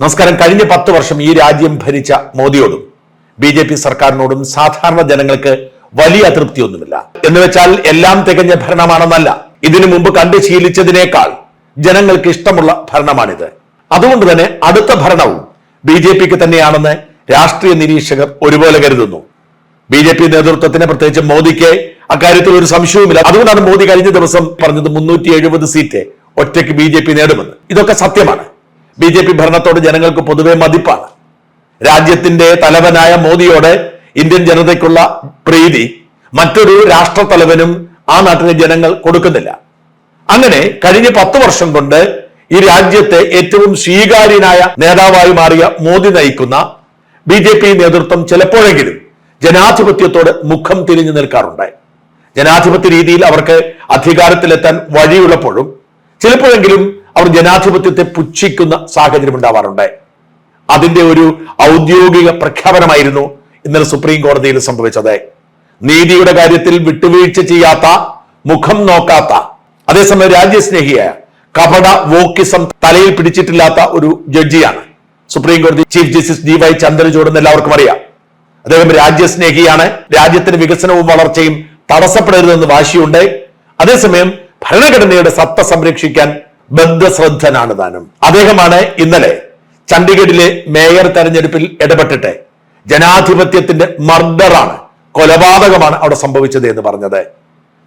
നമസ്കാരം. കഴിഞ്ഞ പത്ത് വർഷം ഈ രാജ്യം ഭരിച്ച മോദിയോടും ബി ജെ പി സർക്കാരിനോടും സാധാരണ ജനങ്ങൾക്ക് വലിയ അതൃപ്തിയൊന്നുമില്ല. എന്ന് വെച്ചാൽ എല്ലാം തികഞ്ഞ ഭരണമാണെന്നല്ല. ഇതിനു മുമ്പ് കണ്ടു ശീലിച്ചതിനേക്കാൾ ജനങ്ങൾക്ക് ഇഷ്ടമുള്ള ഭരണമാണിത്. അതുകൊണ്ട് തന്നെ അടുത്ത ഭരണവും ബി ജെ പിക്ക് തന്നെയാണെന്ന് രാഷ്ട്രീയ നിരീക്ഷകർ ഒരുപോലെ കരുതുന്നു. ബി ജെ പി നേതൃത്വത്തിന് പ്രത്യേകിച്ച് മോദിക്ക് അക്കാര്യത്തിൽ ഒരു സംശയവുമില്ല. അതുകൊണ്ടാണ് മോദി കഴിഞ്ഞ ദിവസം പറഞ്ഞത് മുന്നൂറ്റി എഴുപത് സീറ്റ് ഒറ്റയ്ക്ക് ബി ജെ പി നേടുമെന്ന്. ഇതൊക്കെ സത്യമാണ്. ബി ജെ പി ഭരണത്തോട് ജനങ്ങൾക്ക് പൊതുവെ മതിപ്പാണ്. രാജ്യത്തിന്റെ തലവനായ മോദിയോട് ഇന്ത്യൻ ജനതയ്ക്കുള്ള പ്രീതി മറ്റൊരു രാഷ്ട്ര തലവനും ആ നാട്ടിലെ ജനങ്ങൾ കൊടുക്കുന്നില്ല. അങ്ങനെ കഴിഞ്ഞ പത്ത് വർഷം കൊണ്ട് ഈ രാജ്യത്തെ ഏറ്റവും സ്വീകാര്യനായ നേതാവായി മാറിയ മോദി നയിക്കുന്ന ബി ജെ പി നേതൃത്വം ചിലപ്പോഴെങ്കിലും ജനാധിപത്യത്തോട് മുഖം തിരിഞ്ഞു നിൽക്കാറുണ്ട്. ജനാധിപത്യ രീതിയിൽ അവർക്ക് അധികാരത്തിലെത്താൻ വഴിയുള്ളപ്പോഴും ചിലപ്പോഴെങ്കിലും അവർ ജനാധിപത്യത്തെ പുച്ഛിക്കുന്ന സാഹചര്യം ഉണ്ടാവാറുണ്ട്. അതിന്റെ ഒരു ഔദ്യോഗിക പ്രഖ്യാപനമായിരുന്നു ഇന്നലെ സുപ്രീം കോടതിയിൽ സംഭവിച്ചത്. നീതിയുടെ കാര്യത്തിൽ വിട്ടുവീഴ്ച ചെയ്യാത്ത മുഖം നോക്കാത്ത അതേസമയം രാജ്യസ്നേഹിയായ കപട വോക്കിസം തലയിൽ പിടിച്ചിട്ടില്ലാത്ത ഒരു ജഡ്ജിയാണ് സുപ്രീം കോടതി chief justice D Y Chandrachud എന്ന് എല്ലാവർക്കും അറിയാം. അദ്ദേഹം രാജ്യസ്നേഹിയാണ് രാജ്യത്തിന്റെ വികസനവും വളർച്ചയും തടസ്സപ്പെടരുതെന്ന് വാശിയുണ്ട്. അതേസമയം ഭരണഘടനയുടെ സത്ത സംരക്ഷിക്കാൻ ബദ്ധശ്രദ്ധനാണ് താനും. അദ്ദേഹമാണ് ഇന്നലെ ചണ്ഡീഗഡിലെ മേയർ തെരഞ്ഞെടുപ്പിൽ ഇടപെട്ടിട്ട് ജനാധിപത്യത്തിന്റെ മർഡറാണ് കൊലപാതകമാണ് അവിടെ സംഭവിച്ചത് എന്ന് പറഞ്ഞത്.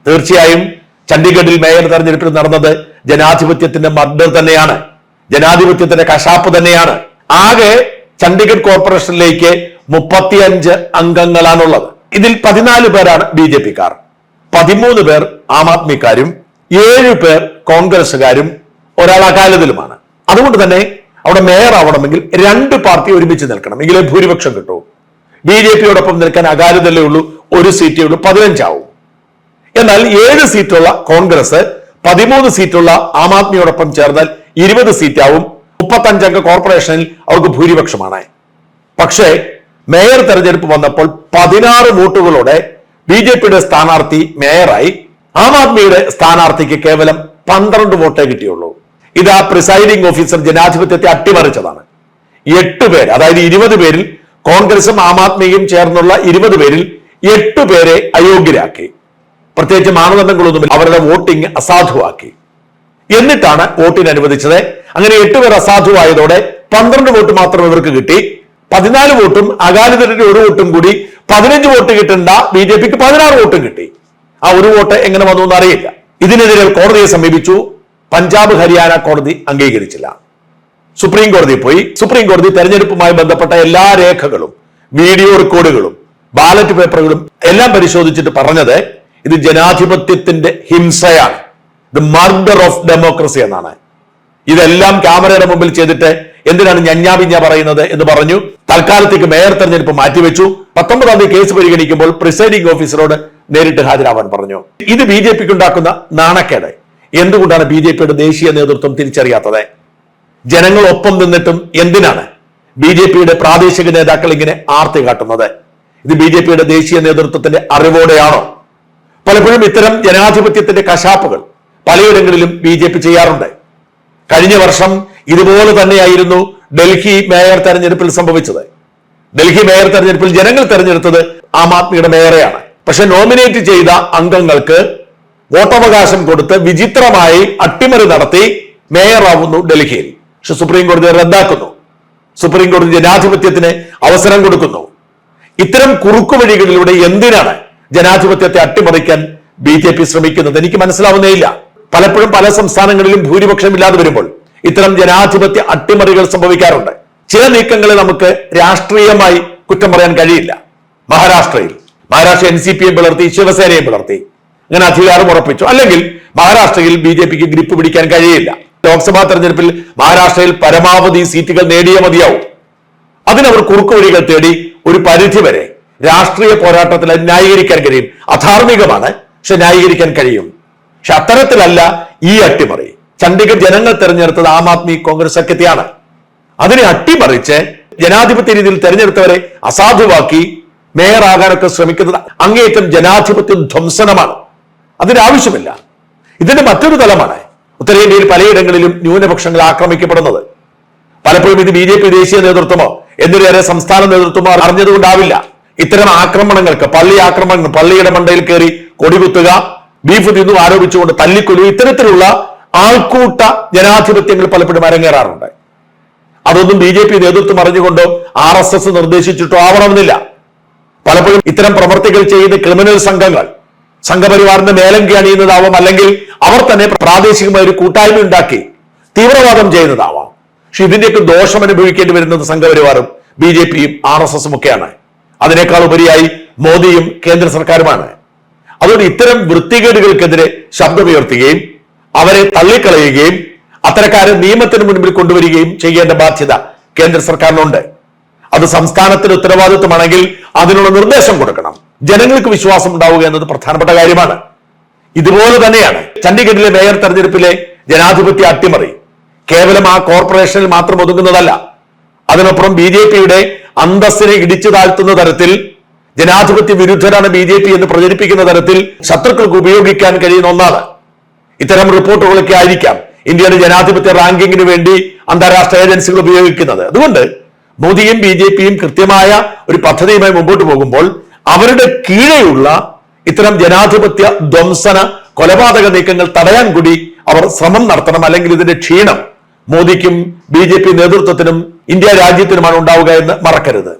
തീർച്ചയായും ചണ്ഡീഗഡിൽ മേയർ തെരഞ്ഞെടുപ്പിൽ നടന്നത് ജനാധിപത്യത്തിന്റെ മർഡർ തന്നെയാണ് ജനാധിപത്യത്തിന്റെ കശാപ്പ് തന്നെയാണ്. ആകെ ചണ്ഡീഗഡ് കോർപ്പറേഷനിലേക്ക് മുപ്പത്തിയഞ്ച് അംഗങ്ങളാണുള്ളത്. ഇതിൽ പതിനാല് പേരാണ് ബി ജെ പിക്കാർ. പതിമൂന്ന് പേർ ആം ആദ്മിക്കാരും ഏഴ് പേർ കോൺഗ്രസുകാരും ഒരാൾ അകാലത്തിലുമാണ്. അതുകൊണ്ട് തന്നെ അവിടെ മേയർ ആവണമെങ്കിൽ രണ്ട് പാർട്ടി ഒരുമിച്ച് നിൽക്കണം. എങ്കിലേ ഭൂരിപക്ഷം കിട്ടൂ. ബി ജെ പിയോടൊപ്പം നിൽക്കാൻ അകാലതല്ലേ ഉള്ളൂ. ഒരു സീറ്റേ ഉള്ളൂ. പതിനഞ്ചാവും. എന്നാൽ ഏഴ് സീറ്റുള്ള കോൺഗ്രസ് പതിമൂന്ന് സീറ്റുള്ള ആം ആദ്മിയോടൊപ്പം ചേർന്നാൽ ഇരുപത് സീറ്റാവും. മുപ്പത്തഞ്ചംഗ കോർപ്പറേഷനിൽ അവർക്ക് ഭൂരിപക്ഷമാണ്. പക്ഷേ മേയർ തെരഞ്ഞെടുപ്പ് വന്നപ്പോൾ പതിനാറ് വോട്ടുകളോടെ ബി ജെ പിയുടെ സ്ഥാനാർത്ഥി മേയറായി. ആം ആദ്മിയുടെ സ്ഥാനാർത്ഥിക്ക് കേവലം പന്ത്രണ്ട് വോട്ടേ കിട്ടിയുള്ളൂ. ഇത് ആ പ്രിസൈഡിംഗ് ഓഫീസർ ജനാധിപത്യത്തെ അട്ടിമറിച്ചതാണ്. എട്ട് പേർ അതായത് ഇരുപത് പേരിൽ കോൺഗ്രസും ആം ആദ്മിയും ചേർന്നുള്ള ഇരുപത് പേരിൽ എട്ട് പേരെ അയോഗ്യരാക്കി. പ്രത്യേകിച്ച് മാനദണ്ഡങ്ങളൊന്നും അവരുടെ വോട്ടിംഗ് അസാധുവാക്കി. എന്നിട്ടാണ് വോട്ടിന് അനുവദിച്ചത്. അങ്ങനെ എട്ട് പേർ അസാധുവായതോടെ പന്ത്രണ്ട് വോട്ട് മാത്രം ഇവർക്ക് കിട്ടി. പതിനാല് വോട്ടും അകാലിദളിന്റെ ഒരു വോട്ടും കൂടി പതിനഞ്ച് വോട്ട് കിട്ടേണ്ട ബി ജെ പിക്ക് പതിനാറ് വോട്ടും കിട്ടി. ആ ഒരു വോട്ട് എങ്ങനെ വന്നു എന്ന് അറിയില്ല ഇതിനെതിരെ കോടതിയെ സമീപിച്ചു. പഞ്ചാബ് ഹരിയാന കോടതി അംഗീകരിച്ചില്ല. സുപ്രീം കോടതി പോയി. സുപ്രീം കോടതി തെരഞ്ഞെടുപ്പുമായി ബന്ധപ്പെട്ട എല്ലാ രേഖകളും വീഡിയോ റെക്കോർഡുകളും ബാലറ്റ് പേപ്പറുകളും എല്ലാം പരിശോധിച്ചിട്ട് പറഞ്ഞത് ഇത് ജനാധിപത്യത്തിന്റെ ഹിംസയാണ്. ദ മർഡർ ഓഫ് ഡെമോക്രസി എന്നാണ്. ഇതെല്ലാം ക്യാമറയുടെ മുമ്പിൽ ചെയ്തിട്ട് എന്തിനാണ് ഞഞ്ഞാപിഞ്ഞ പറയുന്നത് എന്ന് പറഞ്ഞു. തൽക്കാലത്തേക്ക് മേയർ തെരഞ്ഞെടുപ്പ് മാറ്റിവെച്ചു. പത്തൊമ്പതാം തീയതി കേസ് പരിഗണിക്കുമ്പോൾ പ്രിസൈഡിംഗ് ഓഫീസറോട് നേരിട്ട് ഹാജരാവാൻ പറഞ്ഞു. ഇത് ബി ജെ പിക്ക് ഉണ്ടാക്കുന്ന നാണക്കേട്. എന്തുകൊണ്ടാണ് ബി ജെ പിയുടെ ദേശീയ നേതൃത്വം തിരിച്ചറിയാത്തത്? ജനങ്ങൾ ഒപ്പം നിന്നിട്ടും എന്തിനാണ് ബി ജെ പിയുടെ പ്രാദേശിക നേതാക്കൾ ഇങ്ങനെ ആർത്തി കാട്ടുന്നത്? ഇത് ബി ജെ പിയുടെ ദേശീയ നേതൃത്വത്തിന്റെ അറിവോടെയാണോ? പലപ്പോഴും ഇത്തരം ജനാധിപത്യത്തിന്റെ കശാപ്പുകൾ പലയിടങ്ങളിലും ബി ജെ പി ചെയ്യാറുണ്ട്. കഴിഞ്ഞ വർഷം ഇതുപോലെ തന്നെയായിരുന്നു ഡൽഹി മേയർ തെരഞ്ഞെടുപ്പിൽ സംഭവിച്ചത്. ഡൽഹി മേയർ തെരഞ്ഞെടുപ്പിൽ ജനങ്ങൾ തെരഞ്ഞെടുത്തത് ആം ആദ്മിയുടെ മേയറെയാണ്. പക്ഷെ നോമിനേറ്റ് ചെയ്ത അംഗങ്ങൾക്ക് വോട്ടവകാശം കൊടുത്ത് വിചിത്രമായി അട്ടിമറി നടത്തി മേയറാവുന്നു ഡൽഹിയിൽ. പക്ഷെ സുപ്രീം കോടതി റദ്ദാക്കുന്നു. സുപ്രീം കോടതി ജനാധിപത്യത്തിന് അവസരം കൊടുക്കുന്നു. ഇത്തരം കുറുക്കുവഴികളിലൂടെ എന്തിനാണ് ജനാധിപത്യത്തെ അട്ടിമറിക്കാൻ ബി ജെ പി ശ്രമിക്കുന്നത്? എനിക്ക് മനസ്സിലാവുന്നേയില്ല. പലപ്പോഴും പല സംസ്ഥാനങ്ങളിലും ഭൂരിപക്ഷം ഇല്ലാതെ വരുമ്പോൾ ഇത്തരം ജനാധിപത്യ അട്ടിമറികൾ സംഭവിക്കാറുണ്ട്. ചില നീക്കങ്ങളെ നമുക്ക് രാഷ്ട്രീയമായി കുറ്റം പറയാൻ കഴിയില്ല. മഹാരാഷ്ട്രയിൽ. മഹാരാഷ്ട്ര എൻ സി പിയെ പിളർത്തി ശിവസേനയെ പിളർത്തി. അങ്ങനെ അധികാരം ഉറപ്പിച്ചു. അല്ലെങ്കിൽ മഹാരാഷ്ട്രയിൽ ബി ജെ പിക്ക് ഗ്രിപ്പ് പിടിക്കാൻ കഴിയില്ല. ലോക്സഭാ തെരഞ്ഞെടുപ്പിൽ മഹാരാഷ്ട്രയിൽ പരമാവധി സീറ്റുകൾ നേടിയേ മതിയാവും. അതിനവർ കുറുക്കുവഴികൾ തേടി ഒരു പരിധി വരെ രാഷ്ട്രീയ പോരാട്ടത്തിൽ ന്യായീകരിക്കാൻ കഴിയും. അധാർമികമാണ് പക്ഷെ ന്യായീകരിക്കാൻ കഴിയും. പക്ഷെ അത്തരത്തിലല്ല ഈ അട്ടിമറി. ചണ്ഡീഗഡ് ജനങ്ങൾ തെരഞ്ഞെടുത്തത് ആം ആദ്മി കോൺഗ്രസ് സഖ്യത്തെയാണ്. അതിനെ അട്ടിമറിച്ച് ജനാധിപത്യ രീതിയിൽ തെരഞ്ഞെടുത്തവരെ അസാധുവാക്കി മേയർ ആകാനൊക്കെ ശ്രമിക്കുന്നത് അങ്ങേയറ്റം ജനാധിപത്യ ധ്വംസനമാണ്. അതിന്റെ ആവശ്യമില്ല ഇതിന്റെ മറ്റൊരു തലമാണ് ഉത്തരേന്ത്യയിൽ പലയിടങ്ങളിലും ന്യൂനപക്ഷങ്ങൾ ആക്രമിക്കപ്പെടുന്നത്. പലപ്പോഴും ഇത് ബി ജെ പി ദേശീയ നേതൃത്വമോ എന്നിവരെ സംസ്ഥാന നേതൃത്വമോ അറിഞ്ഞതുകൊണ്ടാവില്ല. ഇത്തരം ആക്രമണങ്ങൾക്ക് പള്ളി ആക്രമണങ്ങൾ പള്ളിയുടെ മണ്ടയിൽ കയറി കൊടികുത്തുക ബീഫ് തിന്നു ആരോപിച്ചുകൊണ്ട് തല്ലിക്കൊല്ലുക ഇത്തരത്തിലുള്ള ആൾക്കൂട്ട ജനാധിപത്യങ്ങൾ പലപ്പോഴും അരങ്ങേറാറുണ്ട്. അതൊന്നും ബി ജെ പി നേതൃത്വം അറിഞ്ഞുകൊണ്ടോ ആർ എസ് എസ് നിർദ്ദേശിച്ചിട്ടോ ആവണമെന്നില്ല. പലപ്പോഴും ഇത്തരം പ്രവർത്തികൾ ചെയ്യുന്ന ക്രിമിനൽ സംഘങ്ങൾ സംഘപരിവാറിന്റെ മേലങ്കി അണിയുന്നതാവാം അല്ലെങ്കിൽ അവർ തന്നെ പ്രാദേശികമായ ഒരു കൂട്ടായ്മ ഉണ്ടാക്കി തീവ്രവാദം ചെയ്യുന്നതാവാം. പക്ഷെ ഇതിന്റെയൊക്കെ ദോഷം അനുഭവിക്കേണ്ടി വരുന്നത് സംഘപരിവാറും ബി ജെ പിയും ആർ എസ് എസും ഒക്കെയാണ്. അതിനേക്കാൾ ഉപരിയായി മോദിയും കേന്ദ്ര സർക്കാരുമാണ്. അതുകൊണ്ട് ഇത്തരം വൃത്തികേടുകൾക്കെതിരെ ശബ്ദമുയർത്തുകയും അവരെ തള്ളിക്കളയുകയും അത്തരക്കാരെ നിയമത്തിന് മുൻപിൽ കൊണ്ടുവരികയും ചെയ്യേണ്ട ബാധ്യത കേന്ദ്ര സർക്കാരിനുണ്ട്. അത് സംസ്ഥാനത്തിന് ഉത്തരവാദിത്വമാണെങ്കിൽ അതിനുള്ള നിർദ്ദേശം കൊടുക്കണം. ജനങ്ങൾക്ക് വിശ്വാസം ഉണ്ടാവുക എന്നത് പ്രധാനപ്പെട്ട കാര്യമാണ്. ഇതുപോലെ തന്നെയാണ് ചണ്ഡീഗഡിലെ മേയർ തെരഞ്ഞെടുപ്പിലെ ജനാധിപത്യ അട്ടിമറി. കേവലം ആ കോർപ്പറേഷനിൽ മാത്രം ഒതുങ്ങുന്നതല്ല. അതിനപ്പുറം ബി ജെ പിയുടെ അന്തസ്സിനെ ഇടിച്ചു താഴ്ത്തുന്ന തരത്തിൽ ജനാധിപത്യ വിരുദ്ധരാണ് ബി ജെ പി എന്ന് പ്രചരിപ്പിക്കുന്ന തരത്തിൽ ശത്രുക്കൾക്ക് ഉപയോഗിക്കാൻ കഴിയുന്ന ഒന്നാണ്. ഇത്തരം റിപ്പോർട്ടുകളൊക്കെ ആയിരിക്കാം ഇന്ത്യയുടെ ജനാധിപത്യ റാങ്കിങ്ങിന് വേണ്ടി അന്താരാഷ്ട്ര ഏജൻസികൾ ഉപയോഗിക്കുന്നത്. അതുകൊണ്ട് മോദിയും ബി ജെ പിയും കൃത്യമായ ഒരു പദ്ധതിയുമായി മുമ്പോട്ട് പോകുമ്പോൾ അവരുടെ കീഴെയുള്ള ഇത്തരം ജനാധിപത്യ ധ്വംസന കൊലപാതക നീക്കങ്ങൾ തടയാൻ കൂടി അവർ ശ്രമം നടത്തണം അല്ലെങ്കിൽ ഇതിന്റെ ക്ഷീണം മോദിക്കും ബി നേതൃത്വത്തിനും ഇന്ത്യ രാജ്യത്തിനുമാണ് ഉണ്ടാവുക എന്ന് മറക്കരുത്.